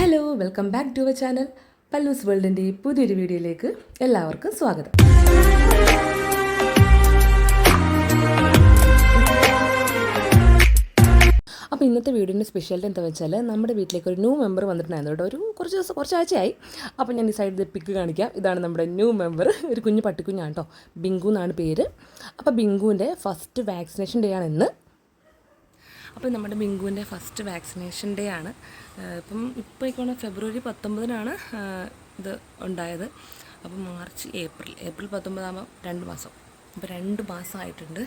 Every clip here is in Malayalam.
Hello welcome back to our channel പല്ലൂസ് വേൾഡിന്റെ പുതിയൊരു വീഡിയോയിലേക്ക് എല്ലാവർക്കും സ്വാഗതം. അപ്പോൾ ഇന്നത്തെ വീഡിയോന്റെ സ്പെഷ്യാലിറ്റി എന്താ വെച്ചാൽ നമ്മുടെ വീട്ടിലേക്ക് ഒരു ന്യൂ മെമ്പർ വന്നിട്ടുണ്ടായിരുന്നു കേട്ടോ. ഒരു കുറച്ച് ദിവസം കുറച്ച് ആഴ്ചയായി. അപ്പോൾ ഞാൻ ഈ സൈഡിൽ പിക്ക് കാണിക്കാം. ഇതാണ് നമ്മുടെ ന്യൂ മെമ്പർ ഒരു കുഞ്ഞു പട്ടിക്കുഞ്ഞാണ് കേട്ടോ. ബിങ്കു എന്നാണ് പേര്. അപ്പോൾ ബിങ്കുവിന്റെ ഫസ്റ്റ് വാക്സിനേഷൻ ഡേ ആണ് ഇന്ന്. അപ്പോൾ നമ്മുടെ ബിങ്കുവിന്റെ ഫസ്റ്റ് വാക്സിനേഷൻ ഡേ ആണ്. ഇപ്പം ഇപ്പോൾ ഇക്കോണം ഫെബ്രുവരി പത്തൊമ്പതിനാണ് ഇത് ഉണ്ടായത്. അപ്പം മാർച്ച് ഏപ്രിൽ ഏപ്രിൽ പത്തൊമ്പതാകുമ്പോൾ രണ്ട് മാസം. അപ്പോൾ രണ്ട് മാസമായിട്ടുണ്ട്.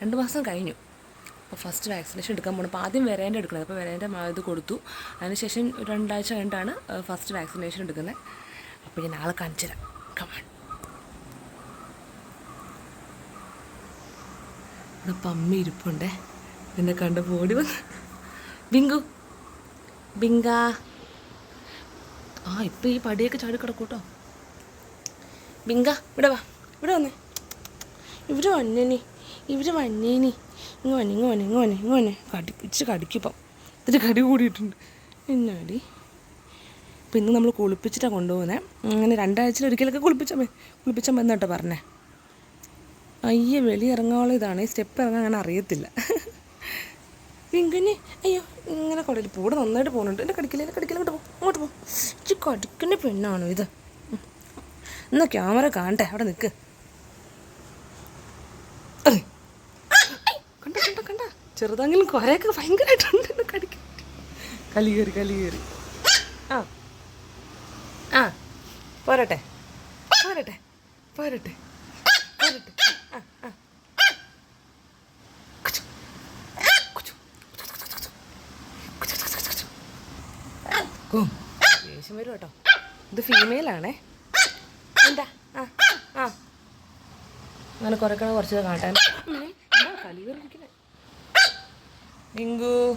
രണ്ട് മാസം കഴിഞ്ഞു. അപ്പോൾ ഫസ്റ്റ് വാക്സിനേഷൻ എടുക്കാൻ പോകണം അപ്പോൾ ആദ്യം വരേന്റെ എടുക്കണം അപ്പോൾ വരേന്റെ ഇത് കൊടുത്തു. അതിനുശേഷം രണ്ടാഴ്ച കഴിഞ്ഞിട്ടാണ് ഫസ്റ്റ് വാക്സിനേഷൻ എടുക്കുന്നത്. അപ്പോൾ ഞാൻ ആളെ കാണിച്ചു തരാം. കമാൺ ഇവിടെ പമ്മി ഇരിപ്പുണ്ടേ. എന്നെ കണ്ട പോടി വന്ന്. ബിങ്കു ബിങ്ക. ആ ഇപ്പം ഈ പടിയൊക്കെ ചാടി കിടക്കൂട്ടോ. ബിങ്ക ഇവിടെ വാ. ഇവിടെ വന്നേ. ഇവർ വന്നേനി. ഇവർ വന്നേനി. ഇങ്ങ് വന്നെ ഇങ്ങ് വന്നെ ഇങ്ങ് വന്നെ ഇങ്ങ് വന്നെ. കടി കടിപ്പിച്ച് കടിക്കിപ്പം ഇതിന് കടി കൂടിയിട്ടുണ്ട്. എന്നാടി? ഇപ്പം ഇന്ന് നമ്മൾ കുളിപ്പിച്ചിട്ടാണ് കൊണ്ടുപോകുന്നത് അങ്ങനെ രണ്ടാഴ്ചയിൽ ഒരിക്കലൊക്കെ കുളിപ്പിച്ചാൽ കുളിപ്പിച്ചാൽ മതി കേട്ടോ പറഞ്ഞേ. അയ്യ വെളി ഇറങ്ങാനുള്ള ഇതാണ്. ഈ സ്റ്റെപ്പ് ഇറങ്ങാൻ അങ്ങനെ അറിയത്തില്ല. പിങ്കിന് അയ്യോ ഇങ്ങനെ കുടയിൽ പൂടെ നന്നായിട്ട് പോകുന്നുണ്ട്. എന്റെ കടിക്കില്ല എന്റെ കടിക്കില്ല ഇങ്ങോട്ട് പോ അങ്ങോട്ട് പോകും ഇച്ചി കടിക്കുന്ന പെണ്ണാണോ ഇത്. എന്നാ ക്യാമറ കാണട്ടെ അവിടെ നിൽക്ക് കണ്ട കണ്ട കണ്ട. ചെറുതെങ്കിലും കുറേയൊക്കെ ഭയങ്കരമായിട്ടുണ്ട് എന്നെ കടിക്കാൻ. കലി കയറി കലി കയറി ആ. ആ. പോരട്ടെ. പോരട്ടെ. പോരട്ടെ ആ ആ കുച്ചു. കുച്ചു. കും. ദേഷ്യം വരും കേട്ടോ. ഇത് ഫീമെയിലാണേ എന്താ? ആ ആ. അങ്ങനെ കുറയ്ക്കണ കുറച്ച് കാട്ടാൻ. കളി ബിങ്കു.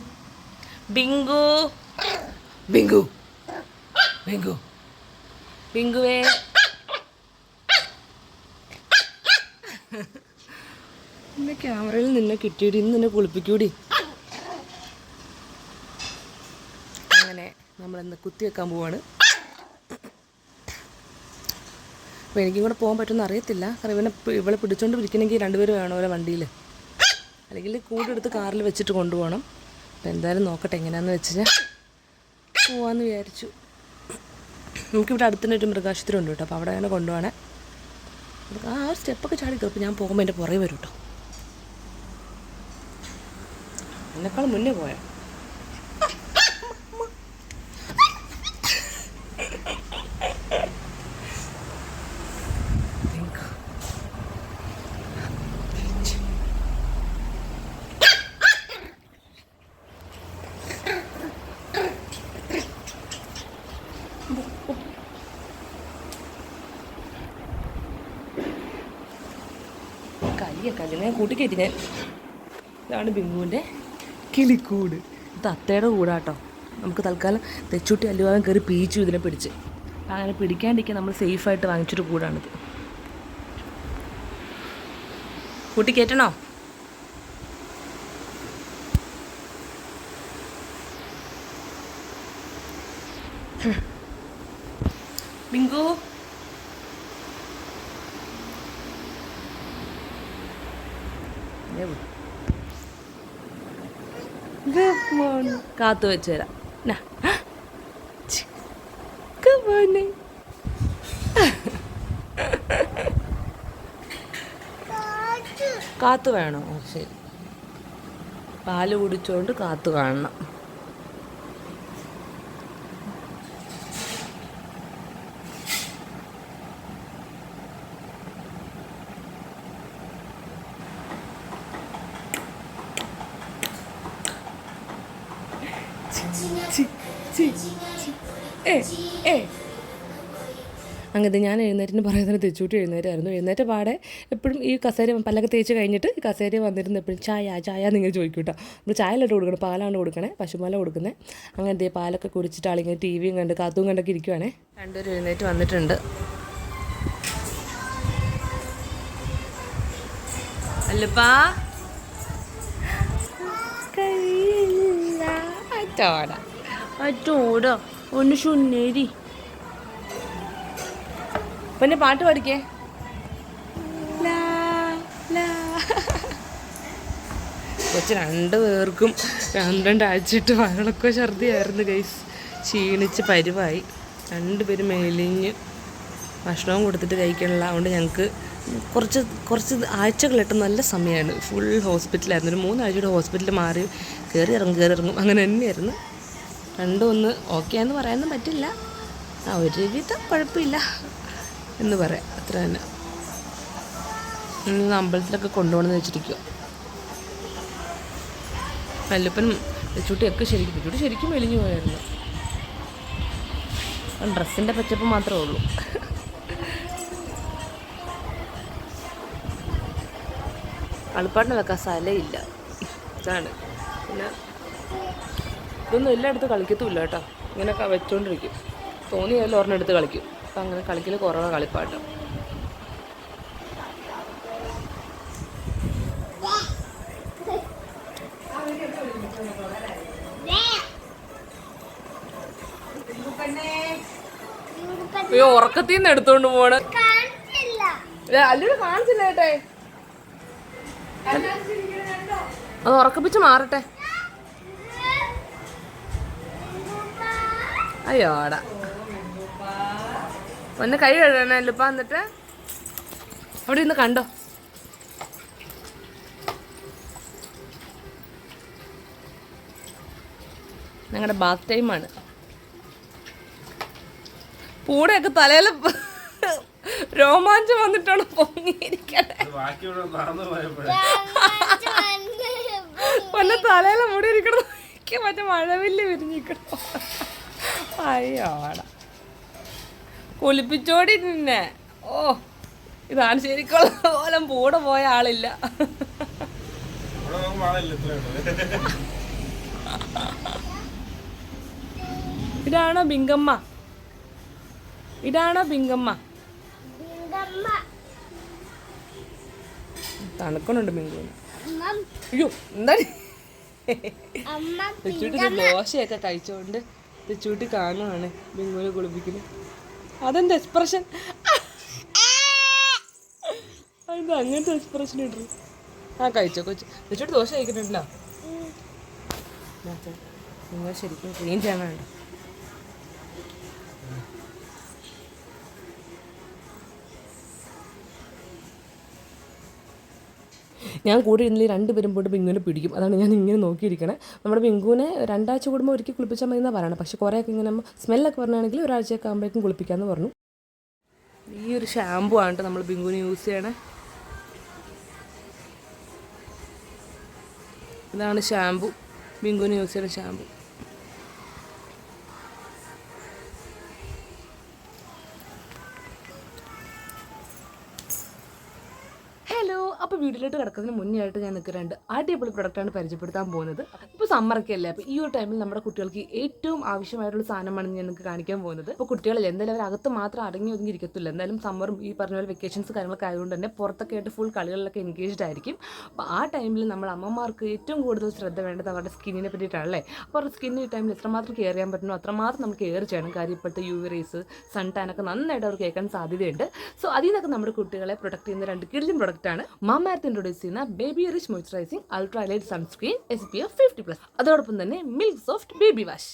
ബിങ്കു. ബിങ്കു. ബിങ്കു. ബിങ്കുവേ. നിന്നെ ക്യാമറയിൽ നിന്നെ കിട്ടിയിട്ട് ഇന്ന് നിന്നെ കുളിപ്പിക്കൂടി. അങ്ങനെ നമ്മളിന്ന് കുത്തിവെക്കാൻ പോവാണ്. അപ്പോൾ എനിക്കും കൂടെ പോകാൻ പറ്റുമെന്ന് അറിയത്തില്ല. കാരണം ഇവനെ ഇവളെ പിടിച്ചോണ്ട് പിടിക്കണമെങ്കിൽ രണ്ടുപേരും വേണം ഓരോ വണ്ടിയിൽ അല്ലെങ്കിൽ കൂടെടുത്ത് കാറിൽ വെച്ചിട്ട് കൊണ്ടുപോകണം. അപ്പോൾ എന്തായാലും നോക്കട്ടെ എങ്ങനെയാണെന്ന് വെച്ച് ഞാൻ പോവാന്ന് വിചാരിച്ചു. നമുക്കിവിടെ അടുത്ത് തന്നെ ഒരു മൃഗാശുപത്രി ഉണ്ട് കേട്ടോ. അപ്പോൾ അവിടെ അങ്ങനെ കൊണ്ടുപോകണേ. ആ ഒരു സ്റ്റെപ്പൊക്കെ ചാടി കയറും ഞാൻ പോകുമ്പോൾ എന്റെ പുറകെ വരും കേട്ടോ. എന്നെക്കാളും മുന്നേ പോയാ? കയ്യ കല്ലിനെ കൂട്ടിക്കയറ്റി ഞാൻ ഇതാണ് ബിങ്കുവിന്റെ കിളിക്കൂട്. ഇത് അത്തയുടെ കൂടാട്ടോ. നമുക്ക് തൽക്കാലം തെച്ചുട്ടി അല്ലുവാൻ കയറി പീച്ചു ഇതിനെ പിടിച്ച്. അങ്ങനെ പിടിക്കാണ്ടിരിക്കാൻ നമ്മൾ സേഫായിട്ട് വാങ്ങിച്ചൊരു കൂടാണിത് കൂട്ടി കയറ്റണോ? Binku Good morning. കാത്തു വെച്ച് തരാം നാ. ഛി. കാത്തു. വേണോ. ശരി. പാൽ കുടിച്ചോണ്ട് കാത്തു കാണണം. അങ്ങനെ ഞാൻ എഴുന്നേറ്റിന് പറയുന്നതിന് തെച്ചൂട്ടി എഴുന്നേറ്റായിരുന്നു. എഴുന്നേറ്റ പാടെ എപ്പോഴും ഈ കസേര പല്ലൊക്കെ തേച്ച് കഴിഞ്ഞിട്ട് ഈ കസേര വന്നിരുന്നു എപ്പോഴും ചായ ചായ നിങ്ങൾ ചോദിക്കും കേട്ടോ നമ്മൾ ചായയിലോട്ട് കൊടുക്കണം പാലാണ് കൊടുക്കണേ പശുപാല കൊടുക്കുന്നത് അങ്ങനെ ദേ പാലൊക്കെ കുടിച്ചിട്ട് ആളിങ്ങനെ ടി വിയും കണ്ട് കാത്തും കണ്ടൊക്കെ ഇരിക്കുവാണേ. രണ്ടുപേരും എഴുന്നേറ്റ് വന്നിട്ടുണ്ട്. അല്ലപ്പാ. കഴിയില്ല ഒന്ന് ശുന്നേരി പിന്നെ പാട്ട് ലാ. കൊച്ചു രണ്ട് പേർക്കും രണ്ടാഴ്ചയിട്ട് വയറൊക്കെ ഛർദിയായിരുന്നു ഗൈസ് ക്ഷീണിച്ച് പരിവായി. രണ്ടുപേരും മെലിഞ്ഞ് ഭക്ഷണവും കൊടുത്തിട്ട് കഴിക്കണില്ല അതുകൊണ്ട് ഞങ്ങൾക്ക് കുറച്ച് കുറച്ച് ആഴ്ചകളിട്ട് നല്ല സമയമാണ്. ഫുൾ ഹോസ്പിറ്റലായിരുന്നു ഒരു മൂന്നാഴ്ചയുടെ ഹോസ്പിറ്റലിൽ മാറി കയറി ഇറങ്ങും കയറി ഇറങ്ങും. അങ്ങനെ തന്നെയായിരുന്നു. രണ്ടും ഒന്ന് ഓക്കെ എന്ന് പറയാനൊന്നും പറ്റില്ല. ആ ഒരുവിധം കുഴപ്പമില്ല. എന്ന് പറയാം. അത്ര തന്നെ. ഇന്ന് അമ്പലത്തിലൊക്കെ കൊണ്ടുപോകണമെന്ന് വെച്ചിരിക്കുക വല്ലപ്പനും ചുട്ടിയൊക്കെ ശരിക്കും ചുട്ടി ശരിക്കും മെലിഞ്ഞു പോയായിരുന്നു. ഡ്രസ്സിന്റെ പച്ചപ്പ് മാത്രമേ ഉള്ളൂ. കളിപ്പാട്ടിന് വെക്കാൻ സ്ഥലമില്ല. ഇതാണ്. പിന്നെ ഇതൊന്നും എല്ലായിടത്തും കളിക്കത്തുമില്ല കേട്ടോ. ഇങ്ങനെയൊക്കെ വെച്ചോണ്ടിരിക്കും. തോന്നിയാലും ഒരെണ്ണം എടുത്ത് കളിക്കും. അപ്പം അങ്ങനെ കളിക്കൽ കുറവാണ് കളിപ്പാട്ടം. അയ്യോ ഉറക്കത്തിൽ നിന്ന് എടുത്തോണ്ട് പോണ് അല്ലൂടെ കാണിച്ചില്ല കേട്ടെ അത് ഉറക്കപ്പിച്ച് മാറട്ടെ. അയ്യോടാ. ഒന്ന് കൈ കഴുകണല്ലോ ലുപ്പ എന്നിട്ട് അവിടെ ഇന്ന് കണ്ടോ? ഞങ്ങളുടെ ബാത്ത് ടൈമാണ് പൂടെയൊക്കെ തലയിൽ രോമാഞ്ചം വന്നിട്ടാണ് പൊങ്ങിയിരിക്കുന്നത് തലയിലെ നടന്നു പോയപ്പോഴേ. പൊന്നെ തലയില മുടി ഇരിക്കണം മറ്റേ മഴവില്ല് വിരിഞ്ഞിരിക്കണം അയ്യോടാ കുളിപ്പിച്ചോടി നിന്നെ ഓ ഇതാണ് ശരിക്കുള്ള പോലെ പൂടെ പോയ ആളില്ല. ഇതാണോ ബിങ്കമ്മ? ഇതാണോ ബിങ്കമ്മ? തണുക്കണുണ്ട് ബിങ്കുവിന്. അയ്യോ എന്താ? ദോശയൊക്കെ കഴിച്ചോണ്ട് തെച്ചൂട്ടി കാണുവാണ് ബിങ്കുവിനെ കുളിപ്പിക്കുന്നത്. അതെന്താ എക്സ്പ്രഷൻ അങ്ങനത്തെ എക്സ്പ്രഷൻ ഇട്ടു ആ കഴിച്ചോ കൊച്ചു വെച്ചിട്ട് ദോശ കഴിക്കുന്നുണ്ടല്ലോ ശരിക്കും ക്ലീൻ ചെയ്യണുണ്ട് ഞാൻ കൂടെ ഇരുന്നില്ല രണ്ടുപേരും പോയിട്ട് ബിങ്കുവിനെ പിടിക്കും. അതാണ് ഞാൻ ഇങ്ങനെ നോക്കിയിരിക്കണേ. നമ്മുടെ ബിങ്കുവിനെ രണ്ടാഴ്ച കൂടുമ്പോൾ ഒരിക്കൽ കുളിപ്പിച്ചാൽ മതി എന്നാണ് പറയണത് പക്ഷേ കുറേയൊക്കെ ഇങ്ങനെ സ്മെല്ലൊക്കെ പറഞ്ഞാണെങ്കിൽ ഒരാഴ്ചയൊക്കെ ആകുമ്പോഴേക്കും കുളിപ്പിക്കാമെന്ന് പറഞ്ഞു. ഈ ഒരു ഷാമ്പു ആണ് നമ്മൾ ബിങ്കുവിന് യൂസ് ചെയ്യണേ. ഇതാണ് ഷാമ്പു ബിങ്കുവിന് യൂസ് ചെയ്യുന്ന ഷാമ്പു ഹലോ അപ്പോൾ വീട്ടിലോട്ട് കിടക്കുന്നതിന് മുന്നേ ആയിട്ട് ഞാൻ നിൽക്കുന്നുണ്ട്. അടിപൊളി പ്രൊഡക്റ്റാണ് പരിചയപ്പെടുത്താൻ പോകുന്നത്. ഇപ്പോൾ സമ്മറൊക്കെ അല്ലേ? അപ്പോൾ ഈ ഒരു ടൈമിൽ നമ്മുടെ കുട്ടികൾക്ക് ഏറ്റവും ആവശ്യമായിട്ടുള്ള സാധനമാണ് ഞാൻ നിങ്ങൾക്ക് കാണിക്കാൻ പോകുന്നത്. ഇപ്പോൾ കുട്ടികളല്ലേ എന്തായാലും അവർ അകത്ത് മാത്രം അടങ്ങി ഒതുങ്ങി ഇരിക്കത്തില്ല എന്തായാലും സമ്മറും ഈ പറഞ്ഞ പോലെ വെക്കേഷൻസ് കാര്യങ്ങളൊക്കെ ആയതുകൊണ്ട് തന്നെ പുറത്തൊക്കെ ആയിട്ട് ഫുൾ കളികളിലൊക്കെ എൻഗേജ്ഡ് ആയിരിക്കും. അപ്പോൾ ആ ടൈമിൽ നമ്മൾ അമ്മമാർക്ക് ഏറ്റവും കൂടുതൽ ശ്രദ്ധ വേണ്ടത് അവരുടെ സ്കിന്നിനെ പറ്റിയിട്ടാണല്ലേ അപ്പോൾ അവരുടെ സ്കിന്നിന് ഈ ടൈമിൽ എത്രമാത്രം കെയർ ചെയ്യാൻ പറ്റുന്നു അത്രമാത്രം നമുക്ക് കെയർ ചെയ്യണം. കാര്യം ഇപ്പോഴത്തെ U V rays sun tan ഒക്കെ നന്നായിട്ട് അവർ കേൾക്കാൻ സാധ്യതയുണ്ട്. സോ അതിൽ നിന്നൊക്കെ നമ്മുടെ കുട്ടികളെ പ്രൊട്ടക്ട് ചെയ്യുന്ന രണ്ട് കിടിലൻ പ്രൊഡക്റ്റാണ് മാമാരത്ത് ഇൻട്രൊഡ്യൂസ് ചെയ്യുന്ന baby rich moisturising ultra light sunscreen S P F fifty plus അതോടൊപ്പം തന്നെ milk soft baby wash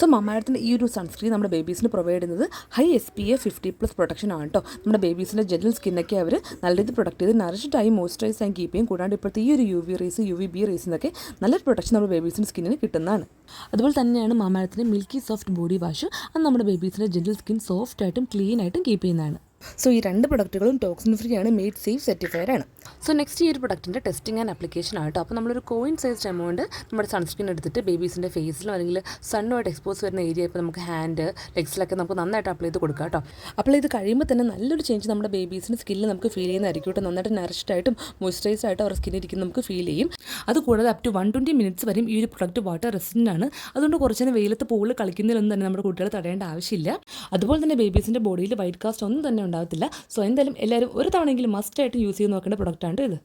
so മാമാരത്തിന്റെ ഈ ഒരു സൺസ്ക്രീൻ നമ്മുടെ ബേബീസിന് പ്രൊവൈഡ് ചെയ്യുന്നത് high S P F fifty plus protection ആണ് കേട്ടോ നമ്മുടെ ബേബീസിന്റെ ജെൻറൽ സ്കിന്നൊക്കെ അവർ നല്ല രീതിയിൽ പ്രൊട്ടക്ട് ചെയ്ത് നറിച്ചിട്ടായി മോയ്സ്ചറൈസ് ആയി കീപ്പ് ചെയ്യും. കൂടാണ്ട് ഇപ്പോഴത്തെ ഈ ഒരു U V rays U V B റേസിനൊക്കെ നല്ലൊരു പ്രൊട്ടക്ഷൻ നമ്മുടെ ബേബീസിന്റെ സ്കിന്നിന് കിട്ടുന്നതാണ്. അതുപോലെ തന്നെയാണ് മാമാരത്തിന്റെ മിൽക്കി സോഫ്റ്റ് ബോഡി വാഷ് അത് നമ്മുടെ ബേബീസിന്റെ ജെൻറൽ സ്കിൻ സോഫ്റ്റ് ആയിട്ടും ക്ലീൻ ആയിട്ടും കീപ്പ് ചെയ്യുന്നതാണ്. സോ ഈ രണ്ട് പ്രൊഡക്റ്റുകളും ടോക്സിൻ ഫ്രീ ആണ് മെയ്ഡ് സേഫ് സർട്ടിഫൈഡ് ആണ്. സോ നെക്സ്റ്റ് ഈ ഒരു പ്രൊഡക്റ്റിന്റെ ടെസ്റ്റിംഗ് ആൻഡ് ആപ്ലിക്കേഷൻ ആയിട്ട് അപ്പോൾ നമ്മളൊരു കോയിൻ സൈസ്ഡ് എമൗണ്ട് നമ്മുടെ സൺസ്ക്രീൻ എടുത്തിട്ട് ബേബീസിന്റെ ഫേസിലും അല്ലെങ്കിൽ സണ്ണുമായിട്ട് എക്സ്പോസ് വരുന്ന ഏരിയ ഇപ്പോൾ നമുക്ക് ഹാൻഡ് ലെഗ്സിലൊക്കെ നമുക്ക് നന്നായിട്ട് അപ്ലൈ ചെയ്ത് കൊടുക്കാം കേട്ടോ അപ്ലൈ ചെയ്ത് കഴിയുമ്പോൾ തന്നെ നല്ലൊരു ചേഞ്ച് നമ്മുടെ ബേബീസിന്റെ സ്കില്ല് നമുക്ക് ഫീൽ ചെയ്യുന്നതായിരിക്കും കേട്ടോ നന്നായിട്ട് നറിഷ്ഡ് ആയിട്ടും മോയ്സ്ചറൈസ് ആയിട്ടും അവർ സ്കിന്നിൽ നമുക്ക് ഫീൽ ചെയ്യും. അതുകൂടാതെ up to one twenty minutes വരെയും ഈ ഒരു പ്രൊഡക്റ്റ് വാട്ടർ റെസിസ്റ്റന്റ് ആണ്. അതുകൊണ്ട് കുറച്ച് നേരം വെയിലത്ത് പൂളിൽ കളിക്കുന്നതിലൊന്നും തന്നെ നമ്മുടെ കുട്ടികളെ തടയേണ്ട ആവശ്യമില്ല. അതുപോലെ തന്നെ ബേബീസിന്റെ ബോഡിയിൽ വൈറ്റ് കാസ്റ്റ് ഒന്നും തന്നെ ഉണ്ടാകത്തില്ല സോ എന്തായാലും എല്ലാവരും ഒരു തവണയെങ്കിലും മസ്റ്റായിട്ട് യൂസ് ചെയ്ത് നോക്കേണ്ട പ്രൊഡക്റ്റാണ് ഇത്.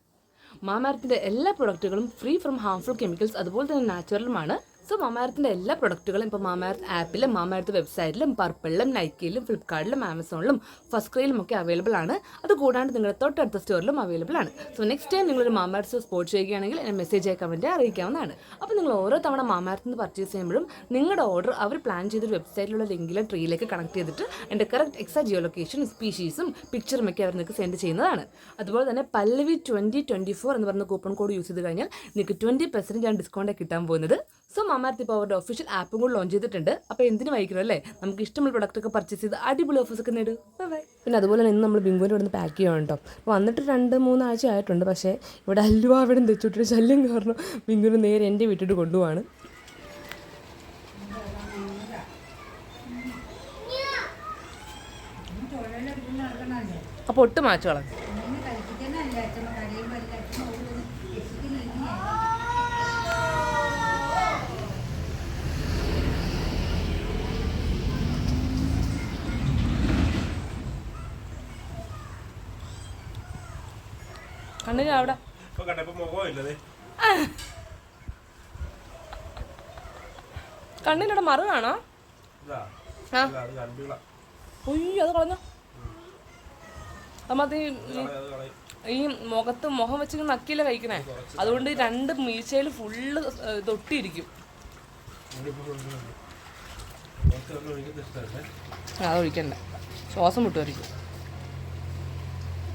മാമാരത്തിന്റെ എല്ലാ പ്രൊഡക്റ്റുകളും ഫ്രീ ഫ്രം ഹാംഫുൾ കെമിക്കൽസ് അതുപോലെ തന്നെ നാച്ചുറലുമാണ് സോ മാമാരത്തിന്റെ എല്ലാ പ്രൊഡക്റ്റുകളും ഇപ്പോൾ മാമാരത്ത് ആപ്പിലും മാമാരത്ത് വെബ്സൈറ്റിലും പർപ്പിളിലും നൈക്കിയിലും ഫ്ലിപ്കാർട്ടിലും ആമസോണിലും ഫസ്റ്റ് ക്രൈയിലും ഒക്കെ അവൈലബിൾ ആണ്. അത് കൂടാണ്ട് നിങ്ങളുടെ തൊട്ടടുത്ത സ്റ്റോറിലും അവൈലബിൾ ആണ്. സോ നെക്സ്റ്റ് ടൈം നിങ്ങളൊരു മാമാരത്ത് സ്പോർട്സ് ചെയ്യുകയാണെങ്കിൽ എന്നെ മെസ്സേജ് അയക്കാൻ വേണ്ടി അറിയിക്കാവുന്നതാണ്. അപ്പോൾ നിങ്ങൾ ഓരോ തവണ മാമാരത്ത് നിന്ന് പർച്ചേസ് ചെയ്യുമ്പോഴും നിങ്ങളുടെ ഓർഡർ അവർ പ്ലാൻ ചെയ്തൊരു വെബ്സൈറ്റിലുള്ള ലിങ്കിലും ട്രീയിലേക്ക് കണക്ട് ചെയ്തിട്ട് എന്റെ കറക്റ്റ് എക്സാ ജിയോ ലൊക്കേഷൻ സ്പീഷീസും പിക്ചറും ഒക്കെ അവർ നിങ്ങൾക്ക് സെൻഡ് ചെയ്യുന്നതാണ്. അതുപോലെ തന്നെ പല്ലവി ട്വന്റി ട്വന്റി ഫോർ എന്ന് പറഞ്ഞ കൂപ്പൺ കോഡ് യൂസ് ചെയ്ത് കഴിഞ്ഞാൽ നിങ്ങൾക്ക് ട്വന്റി പെർസെന്റ് ഞാൻ ഡിസ്കൗണ്ട് കിട്ടാൻ പോകുന്നത്. സോ മാമാർത്തി ഇപ്പോൾ അവരുടെ ഒഫീഷ്യൽ ആപ്പും കൂടി ലോഞ്ച് ചെയ്തിട്ടുണ്ട്. അപ്പോൾ എന്തിനു വായിക്കണം അല്ലേ? നമുക്ക് ഇഷ്ടമുള്ള പ്രൊഡക്റ്റ് ഒക്കെ പർച്ചേസ് ചെയ്ത് അടിപൊളി ഓഫേഴ്സ് ഒക്കെ നേടും. ബൈ പിന്നെ അതുപോലെ തന്നെ ഇന്ന് നമ്മൾ ബിങ്കുവിന്റെ ഇവിടെ നിന്ന് പാക്ക് ചെയ്യണം കേട്ടോ അപ്പോൾ വന്നിട്ട് രണ്ട് മൂന്നാഴ്ച ആയിട്ടുണ്ട്. പക്ഷേ ഇവിടെ അല്ലുവ അവിടെ തെച്ചുവിട്ടൊരു ശല്യം കാരണം ബിങ്കുവിന് നേരെ എന്റെ വീട്ടിട്ട് കൊണ്ടുപോവാണ്. അപ്പോൾ ഒട്ട് മാച്ചോളാം കണ്ണിന് അവിടെ. കണ്ണിനവിടെ മറു കാണോ അത് കളഞ്ഞു. നമ്മത് ഈ മുഖത്ത് മുഖം വെച്ച് നക്കിയില്ല കഴിക്കണേ? അതുകൊണ്ട് രണ്ട് മീശയിൽ ഫുള്ള് തൊട്ടിയിരിക്കും. അതൊഴിക്കണ്ട അത് ഒഴിക്കണ്ട. ശ്വാസം വിട്ടുമായിരിക്കും വെള്ളം ഒഴിക്കാണ്ടെങ്കിൽ ഇത് ഇത് ഇത്. അതെന്താ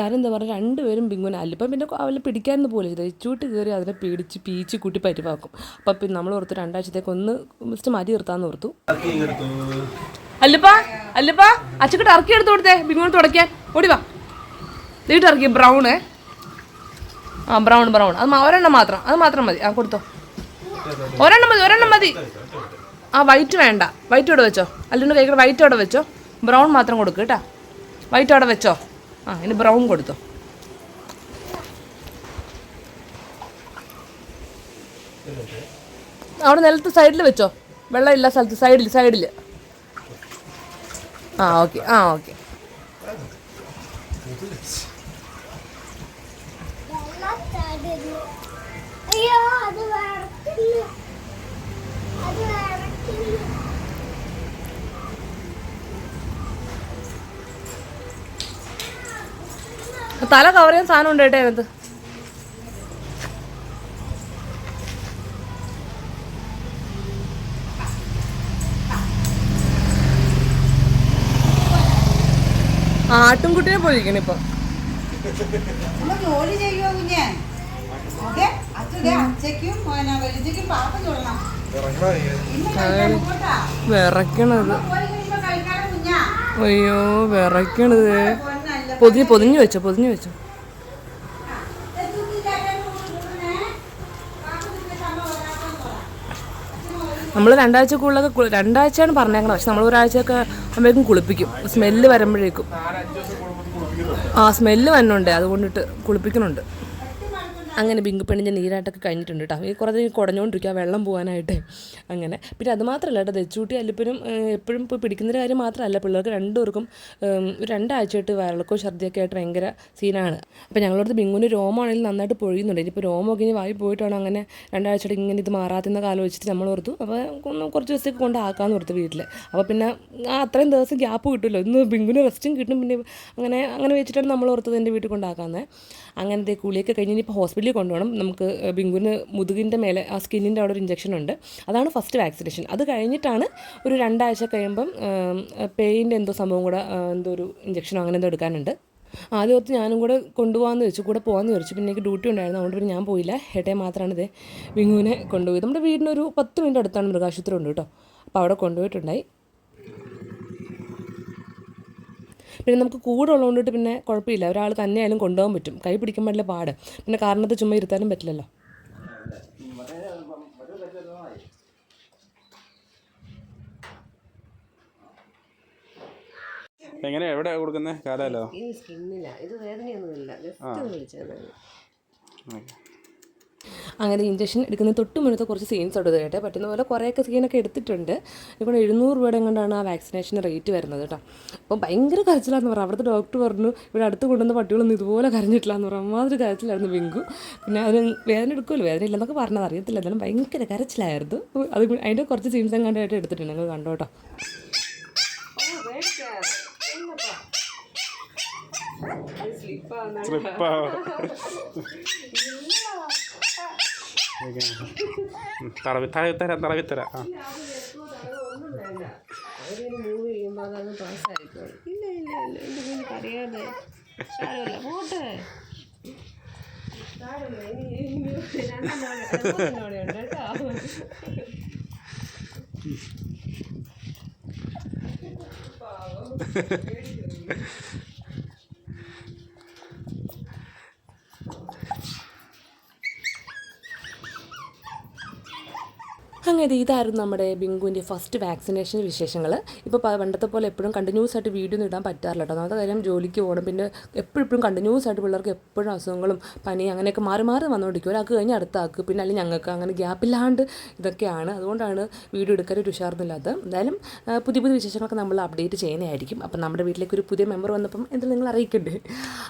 കാര്യം എന്താ പറയുക രണ്ടുപേരും ബിങ്കുനെ അല്ലിപ്പം പിന്നെ അവളെ പിടിക്കാമെന്ന് പോലെ ചെയ്തത് ചൂട്ട് കയറി അതിനെ പിടിച്ച് പീച്ച് കൂട്ടി പരിവാക്കും അപ്പം പിന്നെ നമ്മൾ ഓർത്ത് രണ്ടാഴ്ചത്തേക്ക് ഒന്ന് മിസ്റ്റ് മാറ്റി നിർത്താമെന്ന് ഓർത്തു. അല്ലപ്പാ അല്ലപ്പാ അച്ചക്കിട്ട് ഇറക്കി എടുത്ത് കൊടുത്തേ. ബിങ്ങോട്ട് തുടയ്ക്കാൻ. ഓടി വാ. ഇറക്കി. ബ്രൗണ് ആ ബ്രൗൺ ബ്രൗൺ. അത് ഒരെണ്ണം മാത്രം. അത് മാത്രം മതി. ആ കൊടുത്തോ. ഒരെണ്ണം മതി ഒരെണ്ണം മതി. ആ വൈറ്റ് വേണ്ട. വൈറ്റ് അവിടെ വെച്ചോ. അല്ലുണ്ട് കൈകൾ വൈറ്റ് അവിടെ വെച്ചോ. ബ്രൗൺ മാത്രം കൊടുക്ക് കേട്ടാ. വൈറ്റ് അവിടെ വെച്ചോ. ആ ഇനി ബ്രൗൺ കൊടുത്തോ. അവിടെ നിലത്ത് സൈഡിൽ വെച്ചോ. വെള്ളം ഇല്ല സ്ഥലത്ത് സൈഡിൽ സൈഡിൽ ആ ഓക്കെ ആ ഓക്കെ അയ്യോ അത് വറക്കുന്നു അത് വറക്കുന്നു തല കവർ ചെയ്യാൻ സാധനം ഉണ്ട് കേട്ടോ അതിനകത്ത് ആട്ടുംകുട്ടിനെ പോയിരിക്കണം ഇപ്പൊ. വിറക്കണത് ജോലി ചെയ്യുമോ കുഞ്ഞെ? അയ്യോ വിറക്കണത്. പൊതിഞ്ഞ് പൊതിഞ്ഞു വെച്ചോ പൊതിഞ്ഞു വെച്ചോ. നമ്മൾ രണ്ടാഴ്ചക്കുള്ളൊക്കെ കുളി രണ്ടാഴ്ചയാണ് പറഞ്ഞേക്കണത്. പക്ഷെ നമ്മൾ ഒരാഴ്ചയൊക്കെ ആകുമ്പോഴേക്കും കുളിപ്പിക്കും. സ്മെല്ല് വരുമ്പോഴേക്കും. ആ സ്മെല്ല് വന്നുണ്ട് അതുകൊണ്ടിട്ട് കുളിപ്പിക്കുന്നുണ്ട് അങ്ങനെ ബിങ്കു പെണ്ണിന്റെ നീരാട്ടൊക്കെ കഴിഞ്ഞിട്ടുണ്ട് കേട്ടോ ഈ കുറേ കുടഞ്ഞുകൊണ്ടിരിക്കുക വെള്ളം പോകാനായിട്ട് അങ്ങനെ. പിന്നെ അത് മാത്രമല്ല കേട്ടോ തെച്ചൂട്ടി അല്ലിപ്പനും എപ്പോഴും ഇപ്പോൾ പിടിക്കുന്നൊരു കാര്യം മാത്രമല്ല പിള്ളേർക്ക് രണ്ടുപേർക്കും രണ്ടാഴ്ചയായിട്ട് വയറിളക്കോ ഛർദിയൊക്കെ ആയിട്ട് ഭയങ്കര സീനാണ്. അപ്പോൾ ഞങ്ങളോട് ബിങ്കുവിന് രോമാണെങ്കിൽ നന്നായിട്ട് പൊഴിയുന്നുണ്ട്. ഇനിയിപ്പോൾ രോമമൊക്കെ ഇനി വായി പോയിട്ടാണ് അങ്ങനെ രണ്ടാഴ്ചയായിട്ട് ഇങ്ങനെ ഇത് മാറാത്തുന്ന കാലം വെച്ചിട്ട് നമ്മൾ ഓർത്തു. അപ്പോൾ കുറച്ച് ദിവസത്തേക്ക് കൊണ്ടാക്കാമെന്ന് ഓർത്തു വീട്ടിൽ അപ്പോൾ പിന്നെ ആ അത്രയും ദിവസം ഗ്യാപ്പ് കിട്ടുമല്ലോ. ഇന്ന് ബിങ്കുവിന് റെസ്റ്റും കിട്ടും. പിന്നെ അങ്ങനെ അങ്ങനെ വെച്ചിട്ടാണ് നമ്മൾ ഓർത്തത് എന്റെ വീട്ടിൽ കൊണ്ടാക്കാമെന്ന് അങ്ങനത്തെ കുളിയൊക്കെ കഴിഞ്ഞ് ഇനിയിപ്പോൾ ഹോസ്പിറ്റലിൽ കൊണ്ടുപോകണം. നമുക്ക് ബിങ്കുവിന് മുതുകിന്റെ മേലെ ആ സ്കിന്നിന്റെ അവിടെ ഒരു ഇഞ്ചക്ഷൻ ഉണ്ട്. അതാണ് ഫസ്റ്റ് വാക്സിനേഷൻ അത് കഴിഞ്ഞിട്ടാണ് ഒരു രണ്ടാഴ്ച കഴിയുമ്പം പെയിന്റെ എന്തോ സംഭവം കൂടെ എന്തോ ഒരു ഇഞ്ചക്ഷനോ അങ്ങനെ എന്തോ എടുക്കാനുണ്ട്. ആദ്യ ഓർത്ത് ഞാനും കൂടെ കൊണ്ടുപോകാമെന്ന് വെച്ചു കൂടെ പോകാമെന്ന് ചോദിച്ചു പിന്നെ എനിക്ക് ഡ്യൂട്ടി ഉണ്ടായിരുന്നു. അതുകൊണ്ട് പിന്നെ ഞാൻ പോയില്ല. ഏട്ടയെ മാത്രമാണ് ഇതേ ബിങ്കുവിനെ കൊണ്ടുപോയി നമ്മുടെ വീടിനൊരു പത്ത് മിനിറ്റ് അടുത്താണ് മൃഗാശുപത്രി ഉണ്ട് കേട്ടോ. അപ്പോൾ അവിടെ കൊണ്ടുപോയിട്ടുണ്ടായി. പിന്നെ നമുക്ക് കൂടെ ഉള്ളതുകൊണ്ടിട്ട് പിന്നെ കുഴപ്പമില്ല. ഒരാൾ തന്നെയായാലും കൊണ്ടുപോകാൻ പറ്റും. കൈ പിടിക്കാൻ പാടില്ല പാട്. പിന്നെ കാരണത്ത് ചുമ്മാ ഇരുത്താനും പറ്റില്ലല്ലോ. എങ്ങനെ എവിടെ കൊടുക്കുന്നത് കാലല്ലോ ഈ സ്കിന്നില്ല ഇത് വേദനയൊന്നുമില്ല. ജസ്റ്റ് ഒന്ന് വിളിച്ചത്. അങ്ങനെ ഇഞ്ചക്ഷൻ എടുക്കുന്ന തൊട്ട് മുന്നത്തെ കുറച്ച് സീൻസ് ഉണ്ട് കേട്ടെ. പറ്റുന്ന പോലെ കുറേയൊക്കെ സീനൊക്കെ എടുത്തിട്ടുണ്ട്. ഇപ്പോൾ എഴുന്നൂറ് രൂപയുടെ കൊണ്ടാണ് ആ വാക്സിനേഷൻ റേറ്റ് വരുന്നത് കേട്ടോ. അപ്പോൾ ഭയങ്കര കരച്ചിലാന്ന് പറഞ്ഞു. അവിടുത്തെ ഡോക്ടർ പറഞ്ഞു ഇവിടെ അടുത്ത് കൊണ്ടുവന്ന പട്ടികളൊന്നും ഇതുപോലെ കരഞ്ഞിട്ടില്ല എന്ന് പറഞ്ഞു. അമ്മാതിരി കരച്ചിലായിരുന്നു ബിങ്കു. പിന്നെ അതിന് വേദന എടുക്കുമല്ലോ. വേദന ഇല്ലെന്നൊക്കെ പറഞ്ഞത് അറിയത്തില്ല. എന്നാലും ഭയങ്കര കരച്ചിലായിരുന്നു. അത് അതിന്റെ കുറച്ച് സീൻസ് എങ്ങാണ്ടായിട്ട് എടുത്തിട്ടുണ്ട്. നിങ്ങൾ കണ്ടോ കേട്ടോ. ട്രിപ്പാ തടവി തടവി തരാം തടവി തരാം. ആ. അവരൊരു അങ്ങനെ ഇതായിരുന്നു നമ്മുടെ ബിങ്കുവിന്റെ ഫസ്റ്റ് വാക്സിനേഷൻ വിശേഷങ്ങൾ ഇപ്പോൾ പണ്ടത്തെ പോലെ എപ്പോഴും കണ്ടിന്യൂസ് ആയിട്ട് വീഡിയോ ഒന്നും ഇടാൻ പറ്റാറില്ല കേട്ടോ. ഒന്നാമത്തെ കാര്യം ജോലിക്ക് പോകണം. പിന്നെ എപ്പോഴും കണ്ടിന്യൂസ് ആയിട്ട് പിള്ളേർക്ക് എപ്പോഴും അസുഖങ്ങളും പനി അങ്ങനെയൊക്കെ മാറി മാറി വന്നുകൊണ്ടിരിക്കും ഒരാൾക്ക് കഴിഞ്ഞ് അടുത്ത ആൾക്ക് പിന്നെ അല്ലെങ്കിൽ ഞങ്ങൾക്ക് അങ്ങനെ ഗ്യാപ്പില്ലാണ്ട് ഇതൊക്കെയാണ്. അതുകൊണ്ടാണ് വീഡിയോ എടുക്കാൻ ഒരു ഉഷാർന്നില്ലാത്തത് എന്തായാലും പുതിയ പുതിയ വിശേഷങ്ങളൊക്കെ നമ്മൾ അപ്ഡേറ്റ് ചെയ്യുന്നതായിരിക്കും. അപ്പം നമ്മുടെ വീട്ടിലേക്ക് ഒരു പുതിയ മെമ്പർ വന്നപ്പം എന്തെങ്കിലും നിങ്ങൾ അറിയിക്കണ്ടേ?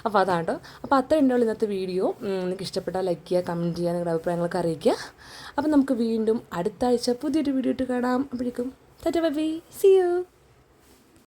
അപ്പോൾ അതാണ് കേട്ടോ. അപ്പോൾ അത്ര ഉണ്ടാവും ഇന്നത്തെ വീഡിയോ നിങ്ങൾക്ക് ഇഷ്ടപ്പെട്ടാൽ ലൈക്ക് ചെയ്യുക കമന്റ് ചെയ്യുക നിങ്ങളുടെ അഭിപ്രായങ്ങളൊക്കെ അറിയിക്കുക. അപ്പം നമുക്ക് വീണ്ടും അടുത്ത ആഴ്ച പുതിയൊരു വീഡിയോ ഇട്ട് കാണാം. അപ്പോഴേക്കും ടാറ്റ ബൈ സി യു